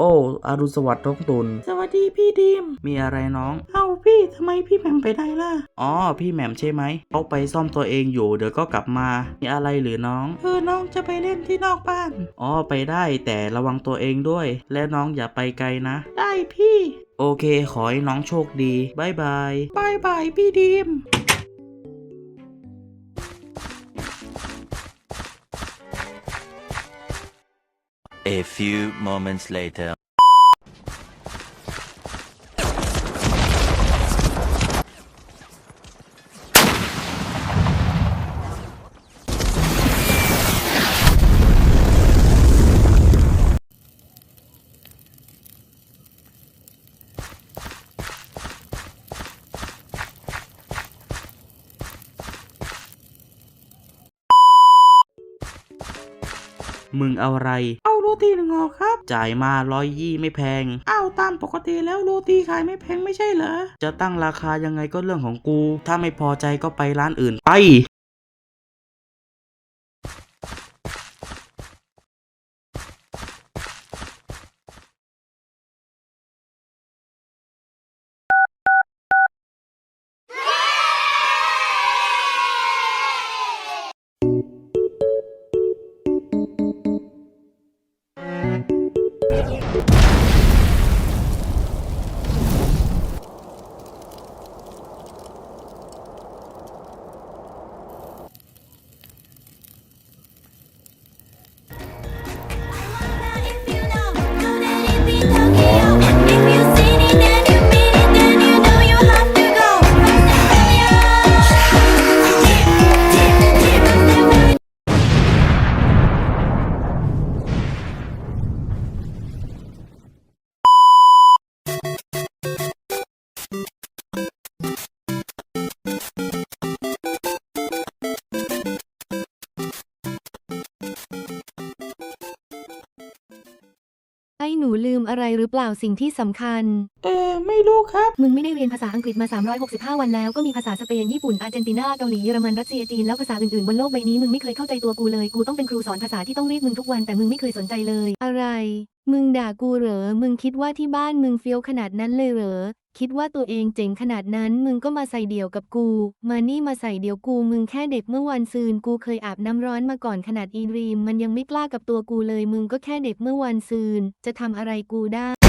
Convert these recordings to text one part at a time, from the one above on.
โอ้อารุณสวัสดิ์ท้องตุน สวัสดีพี่ดีม มีอะไรน้อง เอ้าพี่ทำไมพี่แหม่มไปไหนล่ะ อ๋อ พี่แหม่มใช่ไหมเขาไปซ่อมตัวเองอยู่เดี๋ยวก็กลับมา มีอะไรหรือน้อง เออน้องจะไปเล่นที่นอกบ้าน อ๋อไปได้แต่ระวังตัวเองด้วย และน้องอย่าไปไกลนะ ได้พี่ โอเค ขอให้น้องโชคดีบายบายบายบายพี่ดีม A few moments later. มึงเอาอะไร รตีหนึ่งห่อครับ จ่ายมาร้อยยี่ไม่แพงเอาตามปกติแล้วโรตีขายไม่แพงไม่ใช่เหรอ จะตั้งราคายังไงก็เรื่องของกู ถ้าไม่พอใจก็ไปร้านอื่นไป ハハハハ! อ้หนูลืมอะไรหรือเปล่าสิ่งที่สำคัญ เออไม่รู้ครับ มึงไม่ได้เรียนภาษาอังกฤษมา 365 วันแล้วก็มีภาษาสเปนญี่ปุ่นอาร์เจนตินาเกาหลีเยอรมันรัสเซียจีนแล้วภาษาอื่นๆบนโลกใบนี้มึงไม่เคยเข้าใจตัวกูเลยกูต้องเป็นครูสอนภาษาที่ต้องเรียกมึงทุกวันแต่มึงไม่เคยสนใจเลย อะไร มึงด่ากูเหรอ มึงคิดว่าที่บ้านมึงเฟี้ยวขนาดนั้นเลยเหรอ คิดว่าตัวเองเจ๋งขนาดนั้น มึงก็มาใส่เดี่ยวกับกู มานี่มาใส่เดี่ยวกู มึงแค่เด็กเมื่อวันซืน กูเคยอาบน้ำร้อนมาก่อนขนาดอีรีม มันยังไม่กล้ากับตัวกูเลย มึงก็แค่เด็กเมื่อวันซืน จะทำอะไรกูได้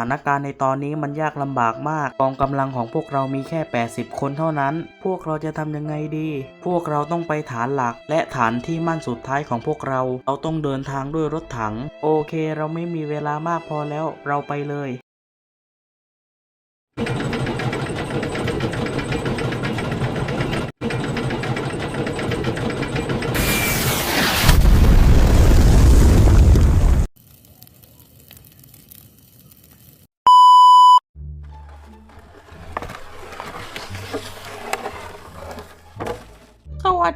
านการณ์ในตอนนี้มันยากลำบากมากกองกำลังของพวกเรามีแค่ 80 คนเท่านั้น พวกเราจะทำยังไงดี พวกเราต้องไปฐานหลัก และฐานที่มั่นสุดท้ายของพวกเรา เราต้องเดินทางด้วยรถถัง โอเค เราไม่มีเวลามากพอแล้ว เราไปเลย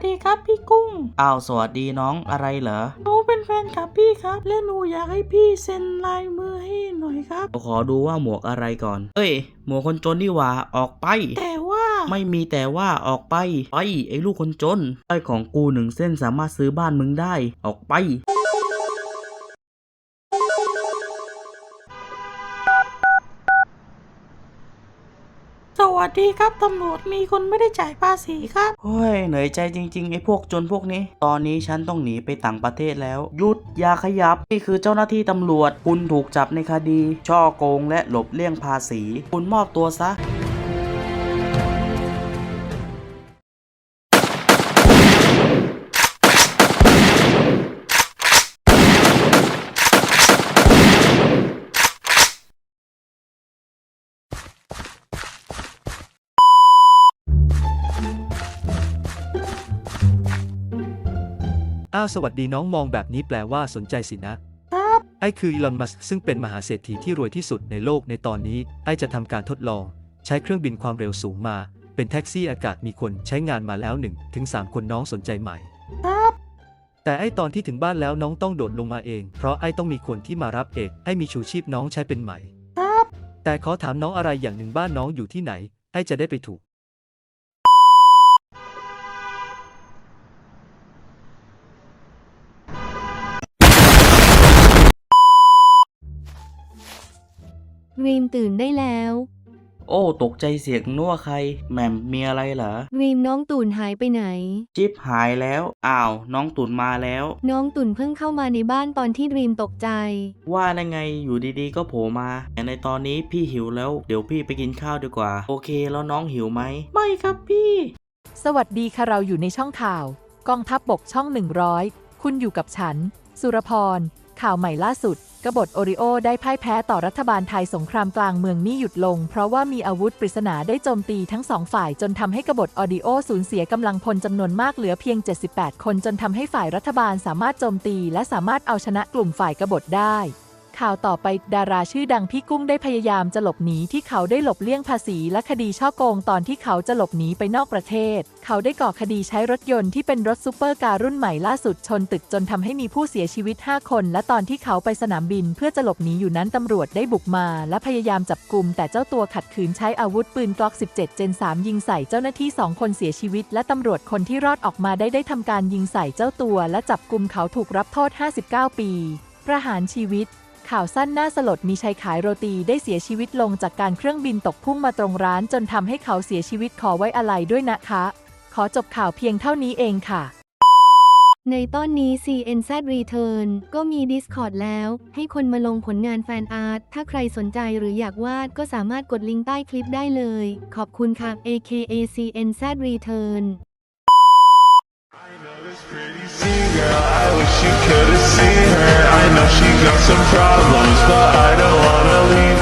ดีครับพี่กุ้ง อ้าวสวัสดีน้องอะไรเหรอ หนูเป็นแฟนคลับพี่ครับ และหนูอยากให้พี่เซ็นลายมือให้หน่อยครับ ขอดูว่าหมวกอะไรก่อน เอ้ย หมวกคนจนนี่หว่าออกไป แต่ว่าไม่มีแต่ว่าออกไป ไปไอ้ลูกคนจนไอ้ของกูหนึ่งเส้นสามารถซื้อบ้านมึงได้ ออกไป วัสดีครับตำรวจมีคนไม่ได้จ่ายภาษีครับเฮ้ยเหนื่อยใจจริงๆไอ้พวกจนพวกนี้ ตอนนี้ฉันต้องหนีไปต่างประเทศแล้ว หยุดอย่าขยับ นี่คือเจ้าหน้าที่ตำรวจ คุณถูกจับในคดี ช่อโกงและหลบเลี่ยงภาษี คุณมอบตัวซะ อ้าวสวัสดีน้องมองแบบนี้แปลว่าสนใจสินะครับไอ้คืออีลอน มัสซึ่งเป็นมหาเศรษฐีที่รวยที่สุดในโลกในตอนนี้ ไอ้จะทำการทดลอง ใช้เครื่องบินความเร็วสูงมา เป็นแท็กซี่อากาศมีคนใช้งานมาแล้ว1ถึง3คนน้องสนใจไหมครับแต่ไอ้ตอนที่ถึงบ้านแล้วน้องต้องโดดลงมาเอง เพราะไอ้ต้องมีคนที่มารับเอกไอ้มีชูชีพน้องใช้เป็นไหมครับแต่ขอถามน้องอะไรอย่างหนึ่งบ้านน้องอยู่ที่ไหน ไอ้จะได้ไปถูก รีมตื่นได้แล้ว โอ้ ตกใจเสียงนัวใครแหม่มมีอะไรเหรอ รีมน้องตุ่นหายไปไหน จิ๊บหายแล้ว อ้าว น้องตุนมาแล้ว น้องตุ่นเพิ่งเข้ามาในบ้านตอนที่รีมตกใจ ว่าได้ไงอยู่ดีๆ ก็โผล่มาแต่ในตอนนี้พี่หิวแล้ว เดี๋ยวพี่ไปกินข้าวดีกว่า โอเค แล้วน้องหิวไหม ไม่ครับพี่ สวัสดีค่ะเราอยู่ในช่องข่าว กองทัพบบกช่อง 100 คุณอยู่กับฉัน สุรพร ข่าวใหม่ล่าสุด กบฏโอริโอได้พ่ายแพ้ต่อรัฐบาลไทยสงครามกลางเมืองนี่หยุดลง เพราะว่ามีอาวุธปริศนาได้โจมตีทั้งสองฝ่ายจนทำให้กบฏออริโอสูญเสียกำลังพลจำนวนมากเหลือเพียง 78 คนจนทำให้ฝ่ายรัฐบาลสามารถโจมตี และสามารถเอาชนะกลุ่มฝ่ายกบฏได้ ข่าวต่อไปดาราชื่อดังพี่กุ้งได้พยายามจะหลบหนีที่เขาได้หลบเลี่ยงภาษีและคดีช่อโกงตอนที่เขาจะหลบหนีไปนอกประเทศ เขาได้ก่อคดีใช้รถยนต์ที่เป็นรถซูเปอร์การรุ่นใหม่ล่าสุดชนตึกจนทำให้มีผู้เสียชีวิต 5 คน และตอนที่เขาไปสนามบินเพื่อจะหลบหนีอยู่นั้นตำรวจได้บุกมา และพยายามจับกลุ่มแต่เจ้าตัวขัดขืนใช้อาวุธปืนกล็อก 17 เจน 3 ยิงใส่เจ้าหน้าที่ 2 คนเสียชีวิต และตำรวจคนที่รอดออกมาได้ได้ทำการยิงใส่เจ้าตัว และจับกลุ่มเขาถูกรับโทษ 59 ปีประหารชีวิต ข่าวสั้นน่าสลดมีชายขายโรตีได้เสียชีวิตลงจากการเครื่องบินตกพุ่งมาตรงร้านจนทำให้เขาเสียชีวิตขอไว้อะไรด้วยนะคะ ขอจบข่าวเพียงเท่านี้เองค่ะ ในตอนนี้ CNZ Return ก็มี Discord แล้ว ให้คนมาลงผลงานแฟนอาร์ต ถ้าใครสนใจหรืออยากวาดก็สามารถกดลิงก์ใต้คลิปได้เลย ขอบคุณค่ะ AKA CNZ Return girl, I wish you could have seen her. I know she got some problems, but I don't wanna leave.